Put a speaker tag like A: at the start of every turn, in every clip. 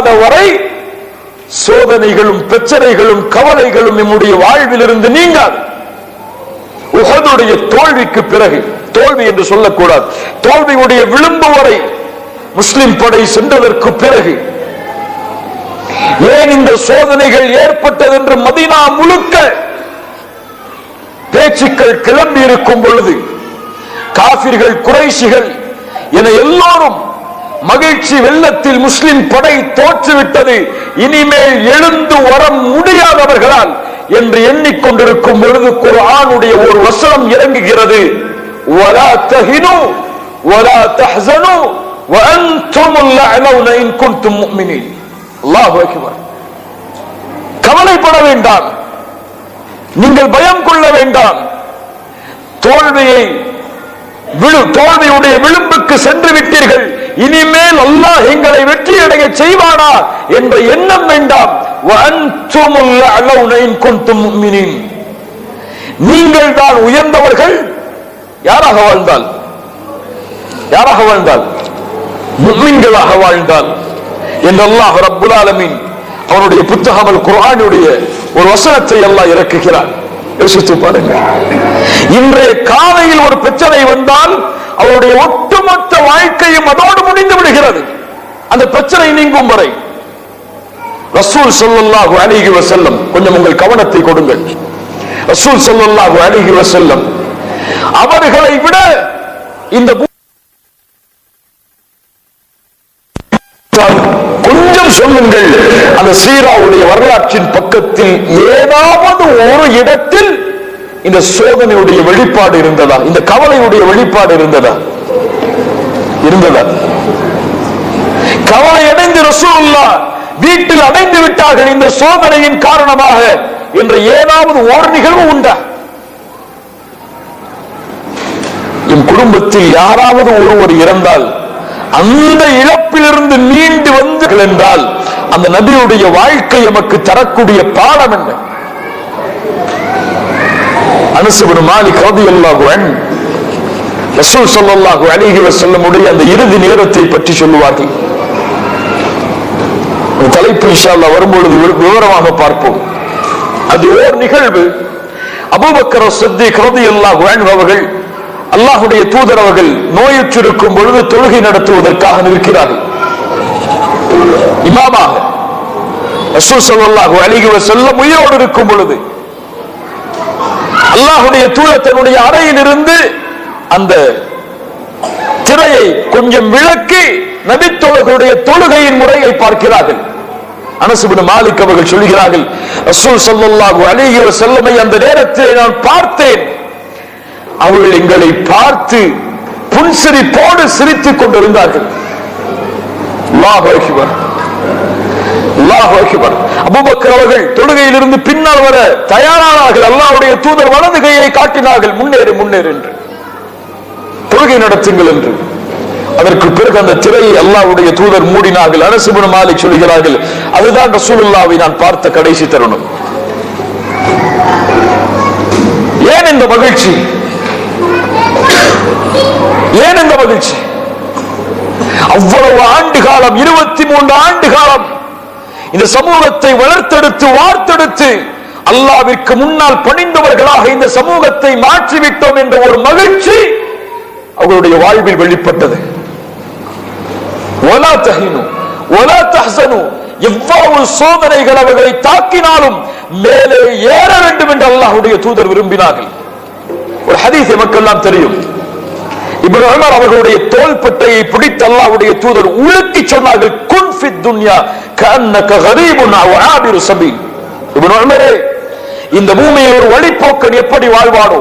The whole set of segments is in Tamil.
A: இல்லாத வரை சோதனைகளும் பிரச்சனைகளும் கவலைகளும் நம்முடைய வாழ்வில் இருந்து நீங்காது. உகதுடைய தோல்விக்கு பிறகு தோல்வி என்று சொல்லக்கூடாது. தோல்வியுடைய விளிம்பு வரை முஸ்லிம் படை சென்றதற்கு பிறகு ஏன் இந்த சோதனைகள் ஏற்பட்டது என்று மதினா முழுக்க பேச்சுக்கள் கிளம்பி இருக்கும் பொழுது காபிர்கள் குறைசிகள் என எல்லோரும் மகிழ்ச்சி வெள்ளத்தில் முஸ்லிம் படை தோற்றுவிட்டது இனிமேல் எழுந்து வர முடியாதவர்களால் என்று எண்ணிக்கொண்டிருக்கும் பொழுது குர்ஆனுடைய ஒரு வசனம் இறங்குகிறது ولا تهنوا ولا تحزنوا وانتم الاعلون ان كنتم مؤمنين الله اكبر கவலைப்பட வேண்டாம் நீங்கள் பயம் கொள்ள வேண்டாம் தோல்வியை விழு தோல்வியுடைய விளிம்புக்கு சென்று விட்டீர்கள் இனிமேல் அல்லாஹ் எங்களை வெற்றி அடைய செய்வானா என்ற எண்ணம் வேண்டாம். நீங்கள் தான் உயர்ந்தவர்கள். யாராக வாழ்ந்தால்? யாராக வாழ்ந்தால்? முஸ்லிம்களாக வாழ்ந்தால். என்று அல்லாஹ் ரப்புல் ஆலமின் அவனுடைய புத்தகமல் குரானுடைய ஒரு வசனத்தை எல்லாம் இறக்குகிறான். யோசித்து பாருங்க இன்றைய காலையில் ஒரு பிரச்சனை வந்தால் அவருடைய ஒட்டுமொத்த வாழ்க்கையும் அதோடு முடிந்து விடுகிறது. அந்த பிரச்சனை நீங்கும் வரை. ரசூல் ஸல்லல்லாஹு அலைஹி வசல்லம் கொஞ்சம் உங்கள் கவனத்தை கொடுங்கள். ரசூல் ஸல்லல்லாஹு அலைஹி வசல்லம் அவர்களை விட இந்த கொஞ்சம் சொல்லுங்கள். அந்த சீராவுடைய வரலாற்றின் பக்கத்தில் ஏதாவது ஒரு இடத்தில் இந்த சோதனையுடைய வெளிப்பாடு இருந்ததா? இந்த கவலையுடைய வெளிப்பாடு இருந்ததா? இருந்ததா? கவலை அடைந்து ரசூல்லா வீட்டில் அடைந்து விட்டார்கள் இந்த சோதனையின் காரணமாக. என்ற ஏதாவது ஓர் நிகழ்வு உண்டா? என் குடும்பத்தில் யாராவது ஒருவர் இறந்தால் அந்த இழப்பிலிருந்து மீண்டு வந்தீர்கள் என்றால் அந்த நபியுடைய வாழ்க்கை நமக்கு தரக்கூடிய பாடம் என்ன? அனுசபுடு மாலிக் ரதி அல்லாஹுவன் ரசூல் ஸல்லல்லாஹு அலைஹி வஸல்லமுடைய அந்த இறுதி நேரத்தை பற்றி சொல்லுவார்கள். தலைப்பு இன்ஷா வரும்பொழுது விவரமாக பார்ப்போம். அது ஓர் நிகழ்வு. அபூபக்கர் சித்தி ரலியல்லாஹு அல்லாஹ் அவர்கள் அல்லாஹுடைய தூதர் அவர்கள் நோயுற்றிருக்கும் பொழுது தொழுகை நடத்துவதற்காக நிற்கிறார்கள். இமாமாக ரசூல் சொல்லல்லாஹு அலிஹி வசல்லம் உயிரோடு இருக்கும் பொழுது அல்லாஹுடைய தூதர் தன்னுடைய அறையில் இருந்து அந்த திரையை கொஞ்சம் விளக்கி நபித்தோழர்களுடைய தொழுகையின் முறையை பார்க்கிறார்கள். அனசுபின் மாலிக் அவர்கள் சொல்கிறார்கள் ரசூல் ஸல்லல்லாஹு அலைஹி செல்லமை அந்த நேரத்தில் நான் பார்த்தேன். அவர்கள் எங்களை பார்த்து புன்சிரிப்போடு சிரித்துக் கொண்டிருந்தார்கள். அல்லாஹ் தொழுகையில் அவர்கள் தொழுகையிலிருந்து பின்னால் வர தயாரானார்கள். அல்லாவுடைய தூதர் வலது கையை காட்டினார்கள். முன்னேறு முன்னேறு என்று. தொழுகை நடத்துங்கள் என்று. அதற்கு பிறகு அந்த திரையை அல்லாவுடைய தூதர் மூடினார்கள். அரசுபுன மாலை சொல்கிறார்கள் அதுதான் ரசூலுல்லாவை நான் பார்த்த கடைசி தருணம். ஏன் இந்த மகிழ்ச்சி? ஏன் இந்த மகிழ்ச்சி? அவ்வளவு ஆண்டு காலம் இருபத்தி மூன்று ஆண்டு காலம் இந்த சமூகத்தை வளர்த்தெடுத்து வார்த்தெடுத்து அல்லாவிற்கு முன்னால் பணிந்தவர்களாக இந்த சமூகத்தை மாற்றிவிட்டோம் என்ற ஒரு மகிழ்ச்சி அவருடைய வாழ்வில் வெளிப்பட்டது. ஒலா தஹினு ஒலா எவ்வளவு சோதனைகள் அவர்களை தாக்கினாலும் மேலே ஏற வேண்டும் என்று அல்லாஹுடைய தூதர் விரும்பினார்கள். ஒரு ஹதீஸ் எமக்கெல்லாம் தெரியும். இப்னு அவர்களுடைய தோள்பட்டையை பிடித்து அல்லாஹுடைய தூதர் உலுக்கி சொன்னார்கள் குன் ஃபித் துன்யா கஅன்னக கரீபுன் அவ் ஆபிரு சபீல் இப்னு இந்த பூமியில் ஒரு வழிப்போக்கன் எப்படி வாழ்வானோ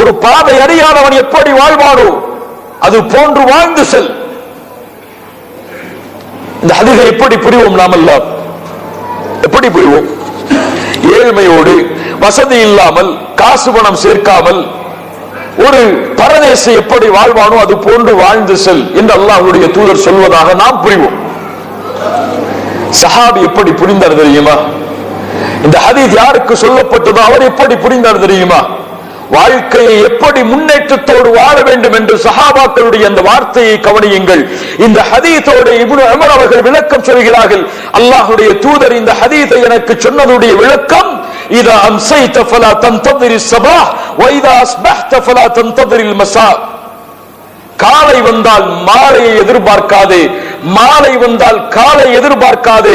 A: ஒரு பாதை அறியாதவன் எப்படி வாழ்வானோ அது போன்று வாழ்ந்து செல். இந்த அதிகம் எப்படி புரிவோம் நாம் எல்லாம்? எப்படி புரிவோம்? ஏழ்மையோடு வசதி இல்லாமல் காசு பணம் சேர்க்காமல் ஒரு பரதேசம் எப்படி வாழ்வானோ அது போன்று வாழ்ந்து செல் என்று அல்லாஹுடைய தூதர் சொல்வதாக நாம் புரிவோம். சஹாபி எப்படி புரிந்தார் தெரியுமா? இந்த ஹதீஸ் யாருக்கு சொல்லப்பட்டதோ அவர் எப்படி புரிந்தார் தெரியுமா? வாழ்க்கையை எப்படி முன்னேற்றத்தோடு வாழ வேண்டும் என்று சஹாபாக்களுடைய அந்த வார்த்தையை கவனியுங்கள். இந்த ஹதீஸோடு இப்னு அமர் அவர்கள் விளக்கம் சொல்கிறார்கள். அல்லாஹுடைய தூதர் இந்த ஹதீஸை எனக்கு சொன்னதுடைய விளக்கம் இதா அம்சைத ஃபலா தன்ததிரி சபா வைதா அஸ்பஹ்த ஃபலா தன்ததிரில் காலை வந்தால் மாலையை எதிர்பார்க்காதே. மாலை வந்தால் காலை எதிர்பார்க்காது.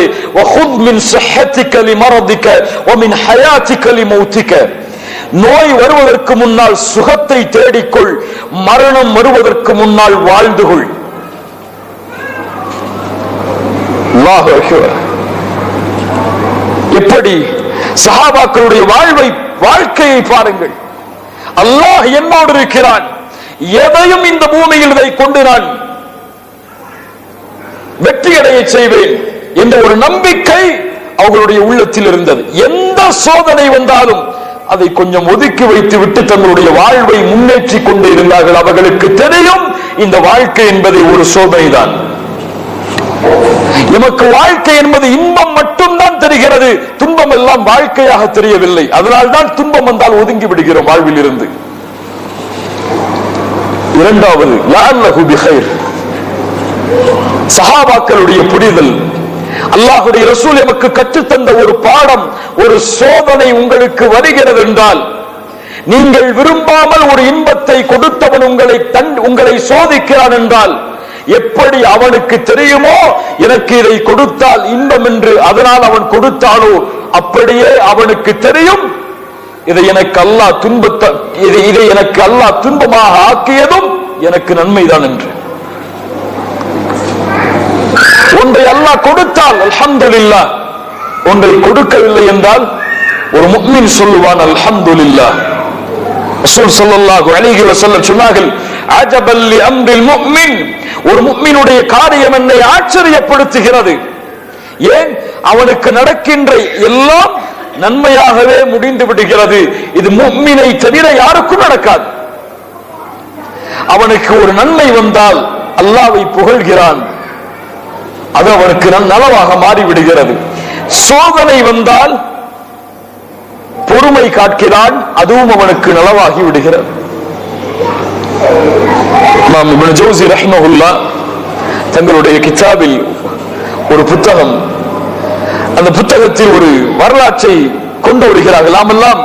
A: நோய் வருவதற்கு முன்னால் சுகத்தை தேடிக்கொள் மரணம் வருவதற்கு முன்னால் வாழ்ந்து கொள். எப்படி சஹாபாக்களுடைய வாழ்வை வாழ்க்கையை பாருங்கள். அல்லாஹ் என்னோடு இருக்கிறான். எதையும் இந்த பூமியில் இதை கொண்டு நான் வெற்றியடைய செய்வேன் என்ற ஒரு நம்பிக்கை அவர்களுடைய உள்ளத்தில் இருந்தது. எந்த சோதனை வந்தாலும் அதை கொஞ்சம் ஒதுக்கி வைத்து விட்டு தங்களுடைய வாழ்வை முன்னேற்றி கொண்டு இருந்தார்கள். அவர்களுக்கு தெரியும் இந்த வாழ்க்கை என்பது ஒரு சோதனை தான் எமக்கு வாழ்க்கை என்பது இன்பம் மட்டும்தான் தெரிகிறது. துன்பம் எல்லாம் வாழ்க்கையாக தெரியவில்லை. அதனால்தான் துன்பம் வந்தால் ஒதுங்கி விடுகிறோம் வாழ்வில் இருந்து இரண்டாவது லகு விஹை சஹாபாக்களுடைய புரிதல். அல்லாஹுடைய ரசூல் எமக்கு கற்றுத்தந்த ஒரு பாடம் ஒரு சோதனை உங்களுக்கு வருகிறது என்றால் நீங்கள் விரும்பாமல் ஒரு இன்பத்தை கொடுத்தவன் உங்களை தன் உங்களை சோதிக்கிறான் என்றால் எப்படி அவனுக்கு தெரியுமோ எனக்கு இதை கொடுத்தால் இன்பம் என்று அதனால் அவன் கொடுத்தானோ அப்படியே அவனுக்கு தெரியும். இதை எனக்கு அல்லாஹ் துன்பத்தை இதை இதை எனக்கு அல்லாஹ் துன்பமாக ஆக்கியதும் எனக்கு நன்மைதான் என்று. ஒன்றை அல்லாஹ் கொடுத்தால் அல்ஹம்துலில்லா. ஒன்றை கொடுக்கவில்லை என்றால் ஒரு முக்மின் சொல்லுவான் அல்ஹம்துலில்லா. ரசூல் ஸல்லல்லாஹு அலைஹி வஸல்லம் சொன்னார்கள் அஜபல் லி அம்ரில் முக்மின். ஒரு முக்மினுடைய காரியம் என்னை ஆச்சரியப்படுத்துகிறது. ஏன்? அவனுக்கு நடக்கின்ற எல்லாம் நன்மையாகவே முடிந்து விடுகிறது. இது முக்மினை தவிர யாருக்கும் நடக்காது. அவனுக்கு ஒரு நன்மை வந்தால் அல்லாவை புகழ்கிறான். அது அவனுக்கு நலவாக மாறிவிடுகிறது. சோதனை வந்தால் பொறுமை காட்கிறான் அதுவும் அவனுக்கு நலவாகி விடுகிறது. நாம் ரஹ்மஹுல்லா தங்களுடைய கிதாபில் ஒரு புத்தகம் அந்த புத்தகத்தில் ஒரு வரலாற்றை கொண்டு வருகிறார்கள். நாமெல்லாம்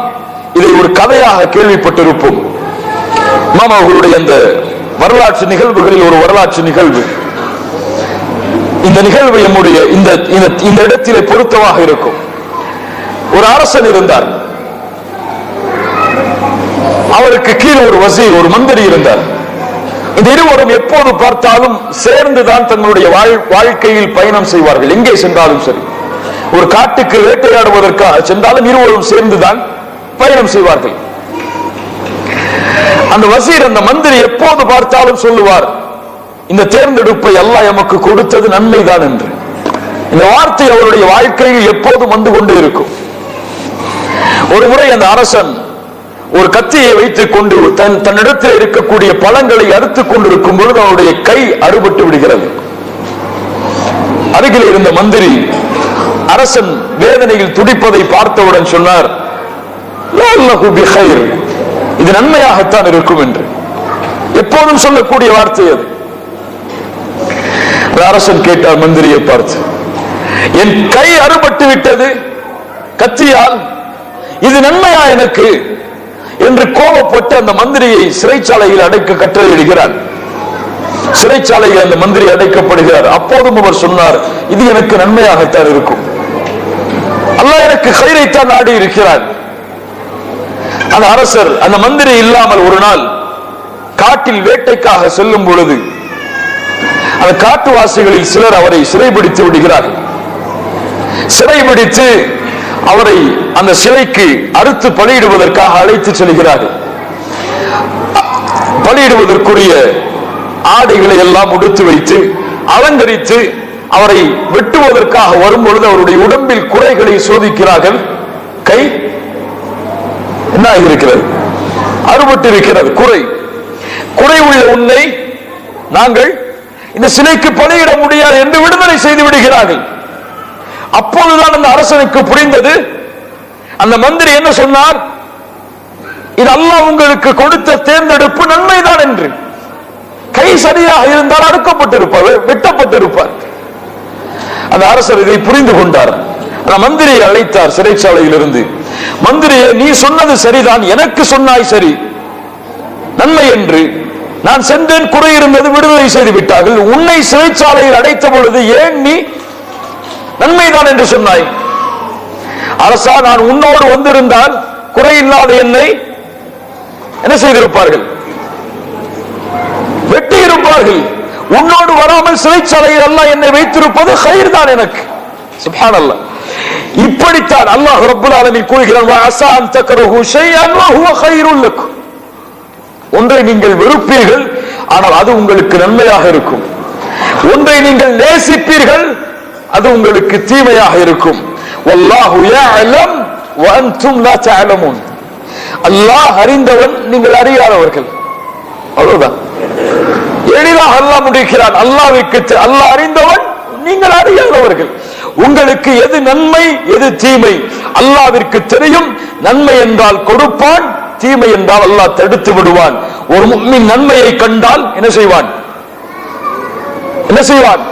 A: இதை ஒரு கதையாக கேள்விப்பட்டிருப்போம். மாமா அவர்களுடைய அந்த வரலாற்று நிகழ்வுகளில் ஒரு வரலாற்று நிகழ்வு. இந்த நிகழ்வு எம்முடைய இந்த இந்த- இந்த இடத்திலே பொருத்தமாக இருக்கும். ஒரு அரசன் இருந்தார். அவருக்கு கீழே ஒரு வசீர் ஒரு மந்திரி இருந்தார். இந்த இருவரும் எப்போது பார்த்தாலும் சேர்ந்துதான் தங்களுடைய வாழ்க்கையில் பயணம் செய்வார்கள். எங்கே சென்றாலும் சரி. ஒரு காட்டுக்கு வேட்டையாடுவதற்காக சென்றாலும் இருவரும் சேர்ந்துதான் பயணம் செய்வார்கள். அந்த வசீர் அந்த மந்திரி எப்போது பார்த்தாலும் சொல்லுவார் இந்த தேர்ந்தெடுப்பை எல்லாம் எமக்கு கொடுத்தது நன்மைதான் என்று. இந்த வார்த்தை அவருடைய வாழ்க்கையில் எப்போதும் வந்து கொண்டு இருக்கும். ஒரு முறை அந்த அரசன் ஒரு கத்தியை வைத்துக் கொண்டு தன் தன்னிடத்தில் இருக்கக்கூடிய பழங்களை அறுத்துக் கொண்டிருக்கும் பொழுது அவருடைய கை அறுபட்டு விடுகிறது. அருகில் இருந்த மந்திரி அரசன் வேதனையில் துடிப்பதை பார்த்தவுடன் சொன்னார் இது நன்மையாகத்தான் இருக்கும் என்று. எப்போதும் சொல்லக்கூடிய வார்த்தை அது. அரசன் கேட்டார் மந்திரியை பார்த்து. என் கை அறுபட்டு விட்டது. கத்தியால் இது நன்மையா எனக்கு? என்று கோபப்பட்டு அந்த மந்திரியை சிறைச்சாலையில் அடைக்க கட்டளையிடுகிறார் சிறைச்சாலையில் அந்த மந்திரி அடைக்கப்படுகிறார். அப்போதும் அவர் சொன்னார் இது எனக்கு நன்மையாகத்தான் இருக்கும். அல்லாஹ் எனக்கு கயிறைத்தான் நாடி இருக்கிறார் அந்த அரசர் அந்த மந்திரி இல்லாமல் ஒரு நாள் காட்டில் வேட்டைக்காக செல்லும் பொழுது அந்த காட்டுவாசிகளில் சிலர் அவரை சிறைபிடித்து விடுகிறார்கள். சிறைபிடித்து அவரை அந்த சிலைக்கு அறுத்து பலியிடுவதற்காக அழைத்து செல்கிறார்கள். பலியிடுவதற்குரிய ஆடைகளை எல்லாம் உடுத்து வைத்து அலங்கரித்து அவரை வெட்டுவதற்காக வரும்பொழுது அவருடைய உடம்பில் குறைகளை சோதிக்கிறார்கள். கை என்ன இருக்கிறது அறுபட்டு இருக்கிறது குறை. குறை உள்ள உன்னை நாங்கள் இந்த சிலைக்கு பலியிட முடியாது என்று விடுதலை செய்து விடுகிறார்கள். அப்போதுதான் அந்த அரசனுக்கு புரிந்தது. அந்த மந்திரி என்ன சொன்னார்? இது அல்லாஹ் உங்களுக்கு கொடுத்த தேர்ந்தெடுப்பு நன்மைதான் என்று. கை சரியாக இருந்தால் அறுக்கப்பட்டிருப்பார் வெட்டப்பட்டிருப்பார். அந்த அரசர் இதை புரிந்து கொண்டார். அந்த மந்திரியை அழைத்தார் சிறைச்சாலையில் இருந்து மந்திரியை நீ சொன்னது சரிதான் எனக்கு சொன்னாய் சரி. நன்மை என்று. நான் சென்றேன் குறை இருந்தது விடுதலை செய்து விட்டார்கள். உன்னை சிறைச்சாலையில் அடைத்த பொழுது ஏன் நீ நன்மைதான் என்று சொன்னாய்? அரசா நான் உன்னோடு வந்திருந்தால் குறையில்லாத என்னை என்ன செய்திருப்பார்கள்? வெட்டி இருப்பார்கள் உன்னோடு வராமல் சிறைச்சாலையில் அல்ல என்னை வைத்திருப்பது கயிர் தான் எனக்கு. சுபான் அல்ல இப்படித்தான் அல்லாஹ் ரபுல் ஆலமின் கூறுகிறான் அசா அந்த அன் தக்ரஹு ஷைஅன் வ கைருல் லக்கும்." ஒன்றை நீங்கள் வெறுப்பீர்கள் ஆனால் அது உங்களுக்கு நன்மையாக இருக்கும். ஒன்றை நீங்கள் நேசிப்பீர்கள் அது உங்களுக்கு தீமையாக இருக்கும். அல்லாஹ் அறிந்தவன் நீங்கள் அறியாதவர்கள். அவ்வளவுதான். எளிதாக அல்லாஹ் முடிக்கிறான். அல்லாஹ்வுக்கு அல்லாஹ் அறிந்தவன் நீங்கள் அறியாதவர்கள். உங்களுக்கு எது நன்மை எது தீமை? அல்லாவிற்கு தெரியும். நன்மை என்றால் கொடுப்பான் தீமை என்றால் அல்லாஹ் தடுத்து விடுவான். ஒரு முக்மின் நன்மையை கண்டால் என்ன செய்வான்? என்ன செய்வான்?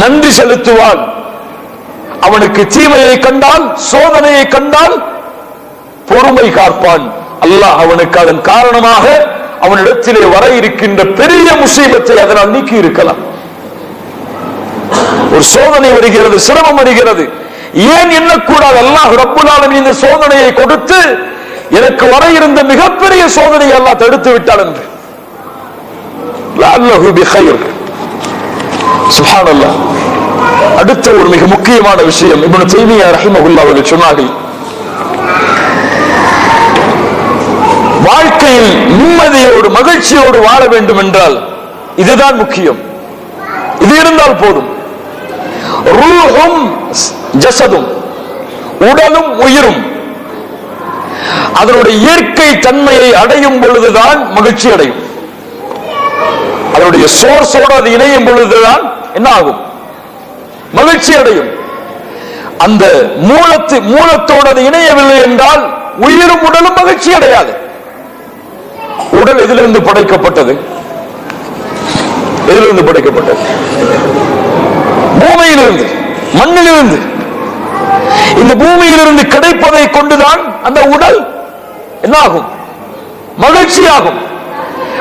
A: நன்றி செலுத்துவான். அவனுக்கு தீமையை கண்டால் சோதனையை கண்டால் பொறுமை காப்பான். அல்லாஹ் அவனுக்கு அதன் காரணமாக அவனிடத்திலே வர இருக்கின்ற பெரிய முசீபத்தை அதனால் நீக்கி இருக்கலாம். ஒரு சோதனை வருகிறது சிரமம் வருகிறது. ஏன் எண்ணக்கூடாது? அல்லாஹ் ரப்புலாலும் இந்த சோதனையை கொடுத்து எனக்கு வர இருந்த மிகப்பெரிய சோதனை எல்லாம் தடுத்து விட்டான் என்று. அடுத்த ஒரு மிக முக்கியமான விஷயம் இப்னு செய்தியா ரஹிமகுல்லா அவர்கள் சொன்னார்கள். வாழ்க்கையில் நிம்மதியோடு மகிழ்ச்சியோடு வாழ வேண்டும் என்றால் இதுதான் முக்கியம். இது இருந்தால் போதும். ரூஹும் ஜசதும். உடலும் உயிரும். அதனுடைய இயற்கை தன்மையை அடையும் பொழுதுதான் மகிழ்ச்சி அடையும். அதனுடைய சோர்ஸோடு அது இணையும் பொழுதுதான் என்ன ஆகும்? மகிழ்ச்சி அடையும். அந்த மூலத்து மூலத்தோடு அது இணையவில்லை என்றால் உயிரும் உடலும் மகிழ்ச்சி அடையாது. உடல் எதிலிருந்து படைக்கப்பட்டது? எதிலிருந்து படைக்கப்பட்டது? பூமியிலிருந்து மண்ணிலிருந்து. இந்த பூமியிலிருந்து கிடைப்பதை கொண்டுதான் அந்த உடல் என்னாகும்? மகிழ்ச்சியாகும்.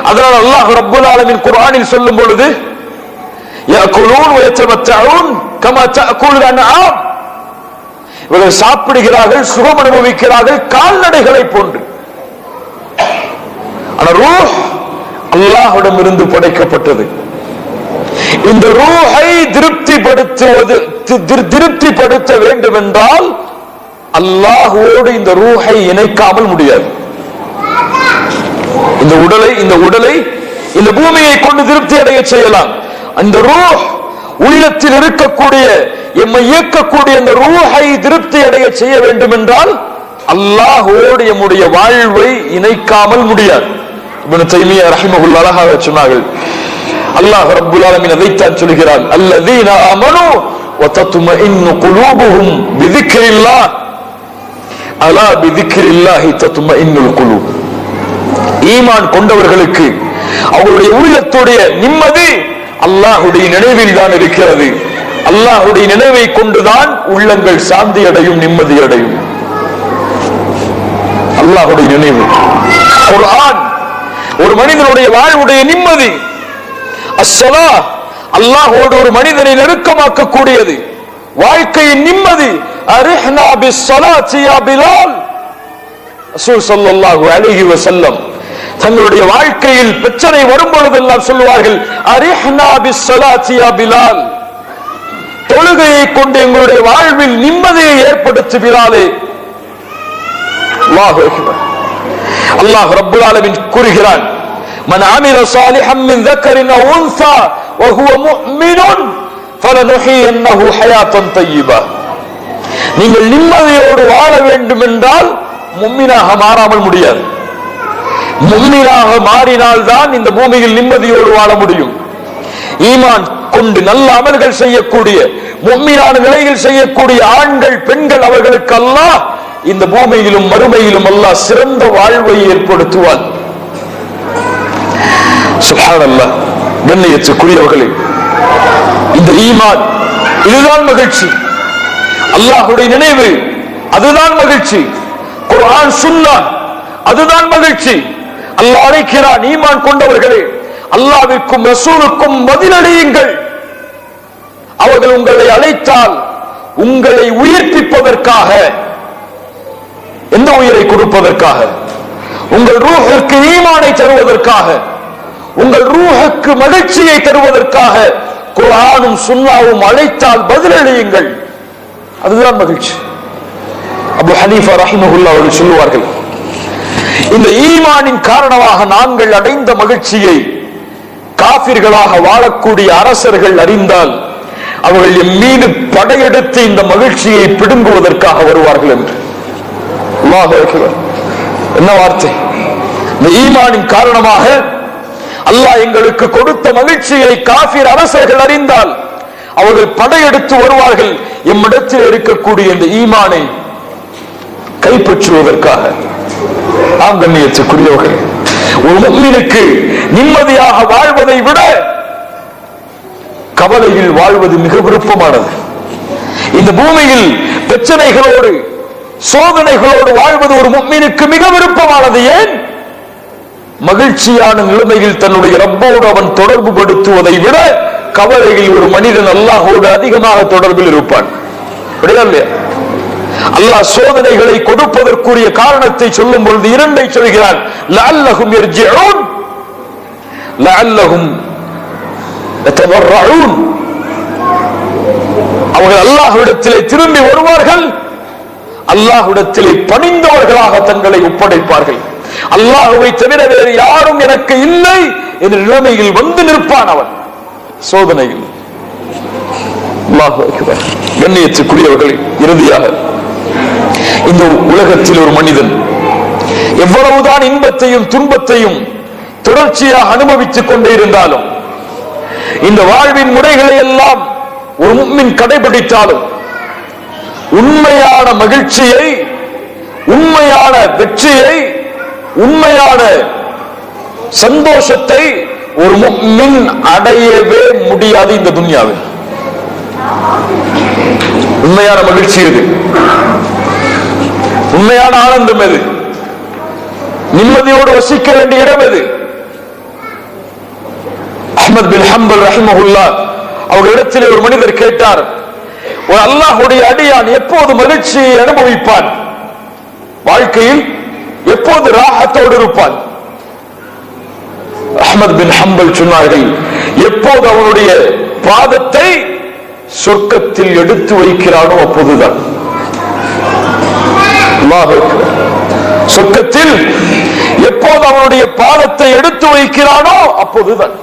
A: அதனால் அல்லாஹ் ரப்புல் ஆலமின் குரானில் சொல்லும் பொழுது இவர்கள் சாப்பிடுகிறார்கள் சுகம் அனுபவிக்கிறார்கள் கால்நடைகளை போன்று. அல்லாஹிடம் இருந்து படைக்கப்பட்டது. இந்த ரூஹை திருப்திப்படுத்துவது திருப்திப்படுத்த வேண்டும் என்றால் அல்லாஹோடு இந்த ரூஹை இணைக்காமல் முடியாது. இந்த உடலை இந்த உடலை இந்த பூமியை கொண்டு திருப்தி அடைய செய்யலாம். அந்த ரூஹ் உள்ளத்தில் இருக்கக்கூடிய எம்மை இயக்கக்கூடிய அந்த ரூஹை திருப்தி அடைய செய்ய வேண்டும் என்றால் அல்லாஹோடு எம்முடைய வாழ்வை இணைக்காமல் முடியாது. இப்னு தைமியா ரஹிமஹுல்லாஹ் அழகாக சொன்னார்கள். அல்லாஹ் ரப்புல் ஆலமீன் அதைத்தான் சொல்கிறான். அல்லதீன ஆமனு வதத்மஇன்னு குலூபுஹும் பிதிக்ரில்லாஹ். அலா பிதிக்ரில்லாஹி தத்மஇன்னுல் குழு ஈமான் கொண்டவர்களுக்கு அவருடைய உள்ளத்துடைய நிம்மதி அல்லாஹுடைய நினைவில் தான் இருக்கிறது. அல்லாஹுடைய நினைவை கொண்டுதான் உள்ளங்கள் சாந்தி அடையும் நிம்மதி அடையும் அல்லாஹுடைய நினைவு. குர்ஆன் ஒரு மனிதனுடைய வாழ்வுடைய நிம்மதி. அஸ்ஸலா அல்லாஹோடு ஒரு மனிதனை நெருக்கமாக்கக்கூடியது. வாழ்க்கையின் நிம்மதி. தங்களுடைய வாழ்க்கையில் பிரச்சனை வரும் பொழுதெல்லாம் சொல்லுவார்கள் பிலால். தொழுகையை கொண்டு எங்களுடைய வாழ்வில் நிம்மதியை ஏற்படுத்து பிலாலே அல்லாஹ் ரப்புல் ஆலமின் கூறுகிறான் மன் ஆமிர சாலிஹம் மின் தக்கரின் உன்சா வஹுவ முஃமினுன். நீங்கள் நிம்மதியோடு வாழ வேண்டும் என்றால் மும்மினாக மாறாமல் முடியாது. மும்மினாக மாறினால்தான் இந்த பூமியில் நிம்மதியோடு வாழ முடியும். ஈமான் கொண்டு நல்ல அமல்கள் செய்யக்கூடிய மும்மினான நிலையில் செய்யக்கூடிய ஆண்கள் பெண்கள் அவர்களுக்கு அல்லாஹ் இந்த பூமியிலும் மறுமையிலும் அல்லாஹ் சிறந்த வாழ்வை ஏற்படுத்துவான். சுபான் அல்லாஹ் இந்த ஈமான். இதுதான் மகிழ்ச்சி. அல்லாஹுடைய நினைவு அதுதான் மகிழ்ச்சி. குரான் சுன்னா அதுதான் மகிழ்ச்சி. அல்லாஹ் அழைக்கிறான் ஈமான் கொண்டவர்களே அல்லாவிற்கும் ரசூலுக்கும் பதிலளியுங்கள் அவர்கள் உங்களை அழைத்தால் உங்களை உயிர்ப்பிப்பதற்காக எந்த உயிரை கொடுப்பதற்காக? உங்கள் ரூஹுக்கு ஈமானை தருவதற்காக உங்கள் ரூஹுக்கு மகிழ்ச்சியை தருவதற்காக குரானும் சுன்னாவும் அழைத்தால் பதிலளியுங்கள். அதுதான் மகிழ்ச்சி. அபு ஹனீஃபா ரஹிமஹுல்லா அவர்கள் சொல்லுவார்கள் இந்த ஈமானின் காரணமாக நாங்கள் அடைந்த மகிழ்ச்சியை காபிர்களாக வாழக்கூடிய அரசர்கள் அறிந்தால் அவர்கள் என் மீது படையெடுத்து இந்த மகிழ்ச்சியை பிடுங்குவதற்காக வருவார்கள் என்று. என்ன வார்த்தை? இந்த ஈமானின் காரணமாக அல்லாஹ் எங்களுக்கு கொடுத்த மகிழ்ச்சியை காபிர் அரசர்கள் அறிந்தால் அவர்கள் படையெடுத்து வருவார்கள். எம்மிடத்தில் இருக்கக்கூடிய இந்த ஈமானை கைப்பற்றுவதற்காக ஆம் கண்ணியத்துக்குரியவர்கள். ஒரு முக்மீனுக்கு நிம்மதியாக வாழ்வதை விட கவலையில் வாழ்வது மிக விருப்பமானது. இந்த பூமியில் பிரச்சனைகளோடு சோதனைகளோடு வாழ்வது ஒரு முக்மீனுக்கு மிக விருப்பமானது. ஏன்? மகிழ்ச்சியான நிலைமையில் தன்னுடைய ரப்போடு அவன் தொடர்பு படுத்துவதை விட கவலையில் ஒரு மனிதன் அல்லாஹோடு அதிகமாக தொடர்பில் இருப்பான். அல்லாஹ் சோதனைகளை கொடுப்பதற்குரிய காரணத்தை சொல்லும் பொழுது இரண்டை சொல்கிறான். லஅல்லஹும் யர்ஜிஊன். லஅல்லஹும் யதவர்ரஊன் அவர்கள் அல்லாஹ்விடத்திலே திரும்பி வருவார்கள். அல்லாஹ்விடத்திலே பணிந்தவர்களாக தங்களை ஒப்படைப்பார்கள். அல்லாஹுவை தவிர வேறு யாரும் எனக்கு இல்லை என்ற நிலைமையில் வந்து நிற்பான் அவன். சோதனையில். கண்ணியத்துக்குரியவர்கள் இறுதியாக. இந்த உலகத்தில் ஒரு மனிதன் எவ்வளவுதான் இன்பத்தையும் துன்பத்தையும் தொடர்ச்சியாக அனுபவித்துக் கொண்டே இருந்தாலும் இந்த வாழ்வின் முறைகளை எல்லாம் ஒரு மும்மின் கடைபிடித்தாலும் உண்மையான மகிழ்ச்சியை உண்மையான வெற்றியை உண்மையான சந்தோஷத்தை ஒரு மும்மின் அடையவே முடியாது இந்த துன்யாவில். உண்மையான மகிழ்ச்சி இது. உண்மையான ஆனந்தம் எது? நிம்மதியோடு வசிக்க வேண்டிய இடம் எது? அஹமத் பின் ஹம்பல் ரஹிமஹுல்லா அவர்களிடத்தில் ஒரு மனிதர் கேட்டார் ஒரு அல்லாஹுடைய அடியான் எப்போது மகிழ்ச்சியை அனுபவிப்பான்? வாழ்க்கையில் எப்போது ராகத்தோடு இருப்பான்? அஹ்மத் பின் ஹம்பல் சொன்னார்கள் எப்போது அவனுடைய பாதத்தை சொர்க்கத்தில் எடுத்து வைக்கிறானோ அப்போதுதான். சொர்க்கத்தில் எப்போது அவனுடைய பாதத்தை எடுத்து வைக்கிறானோ அப்போதுதான்.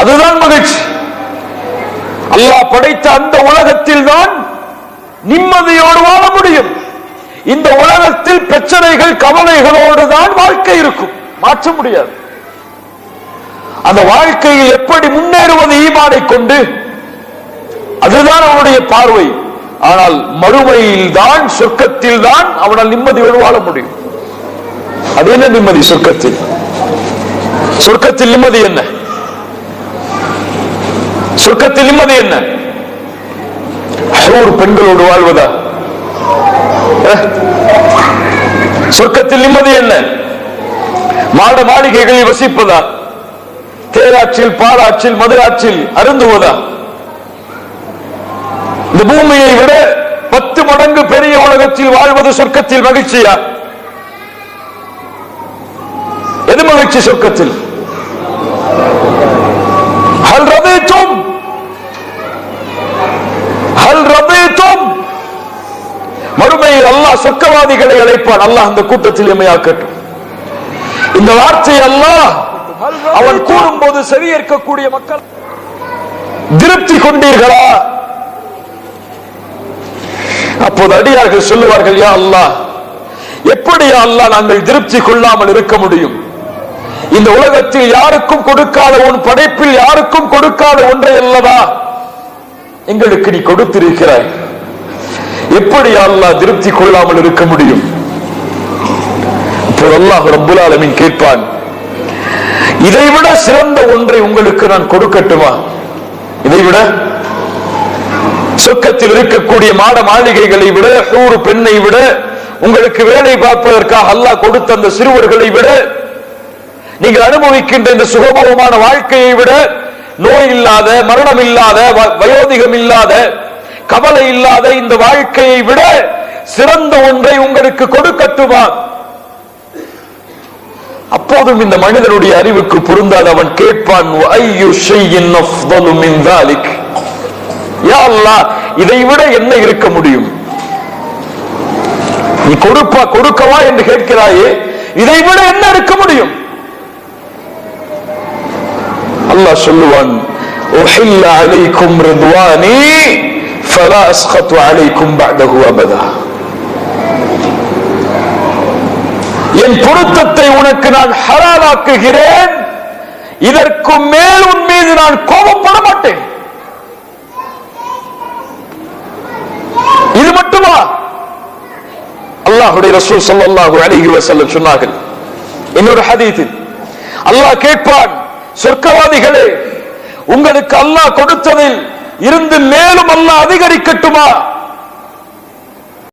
A: அதுதான் மகிழ்ச்சி. அல்லாஹ் படைத்த அந்த உலகத்தில் தான் நிம்மதியோடு வாழ முடியும். இந்த உலகத்தில் பிரச்சனைகள் கவலைகளோடு தான் வாழ்க்கை இருக்கும். மாற்ற முடியாது. அந்த வாழ்க்கையில் எப்படி முன்னேறுவது ஈமானை கொண்டு அதுதான் அவனுடைய பார்வை. ஆனால் மறுமையில் தான் சொர்க்கத்தில் தான் அவனால் நிம்மதியோடு வாழ முடியும். அது என்ன நிம்மதி சொர்க்கத்தில்? சொர்க்கத்தில் நிம்மதி என்ன? சொர்க்கத்தில் நிம்மதி என்ன? ஒரு பெண்களோடு வாழ்வதா? சொர்க்கத்தில் நிம்மதி என்ன? மாட மாளிகைகளில் வசிப்பதா? தேராட்சியில் பாலாட்சியில் மதுராட்சியில் அருந்துவதா? இந்த பூமியை விட பத்து மடங்கு பெரிய உலகத்தில் வாழ்வது சொர்க்கத்தில் மகிழ்ச்சியா? எது மகிழ்ச்சி சொர்க்கத்தில்? அல்லாஹ் சொர்க்கவாதிகளை அழைப்பான். அல்லாஹ் அந்த கூட்டத்தில் எமையாக்கட்டும் இந்த வார்த்தை அல்லாஹ் அவன் கூறும்போது செவியேற்கக்கூடிய மக்கள் திருப்தி கொண்டீர்களா? அப்போது அடியார்கள் சொல்லுவார்கள் யா அல்லாஹ் எப்படி அல்லா நாங்கள் திருப்தி கொள்ளாமல் இருக்க முடியும்? இந்த உலகத்தில் யாருக்கும் கொடுக்காத உன் படைப்பில் யாருக்கும் கொடுக்காத ஒன்றை அல்லவா எங்களுக்கு நீ கொடுத்திருக்கிறாய்? எப்படி அல்லாஹ் திருப்தி கொள்ளாமல் இருக்க முடியும்? அப்போது அல்லாஹ் ரப்புல் ஆலமீன் கேட்பான் இதைவிட சிறந்த ஒன்றை உங்களுக்கு நான் கொடுக்கட்டுமா? இதைவிட சொர்க்கத்தில் இருக்கக்கூடிய மாட மாளிகைகளை விட நூறு பெண்ணை விட உங்களுக்கு வேலை பார்ப்பதற்காக அல்லாஹ் கொடுத்த அந்த சிறுவர்களை விட நீங்கள் அனுபவிக்கின்ற இந்த சுகபோகமான வாழ்க்கையை விட நோய் இல்லாத மரணம் இல்லாத வ- வயோதிகம் இல்லாத கவலை இல்லாத இந்த வாழ்க்கையை விட சிறந்த ஒன்றை உங்களுக்கு கொடுக்கட்டுவான் அப்போதும் இந்த மனிதனுடைய அறிவுக்கு புரிந்தால் அவன் கேட்பான் இதை விட என்ன இருக்க முடியும்? நீ கொடுப்பா கொடுக்கவா? என்று கேட்கிறாயே இதை விட என்ன இருக்க முடியும்? அல்லாஹ் சொல்லுவான் فلا اسخط عليكم بعده ابدا என் பொருத்தத்தை உனக்கு நான் ஹலாலாக்குகிறேன் இதற்கு மேல் உன் மீது நான் கோபப்பட மாட்டேன் இது மட்டுமா அல்லாஹுடைய ரசூல் ஸல்லல்லாஹு அலைஹி வஸல்லம் சொன்னார்கள் இன்னொரு ஹதீஸில் அல்லாஹ் கேட்பான் சொர்க்கவாதிகளே உங்களுக்கு அல்லாஹ் கொடுத்ததில் இருந்து மேலும் அல்ல அதிகரிக்கட்டுமா?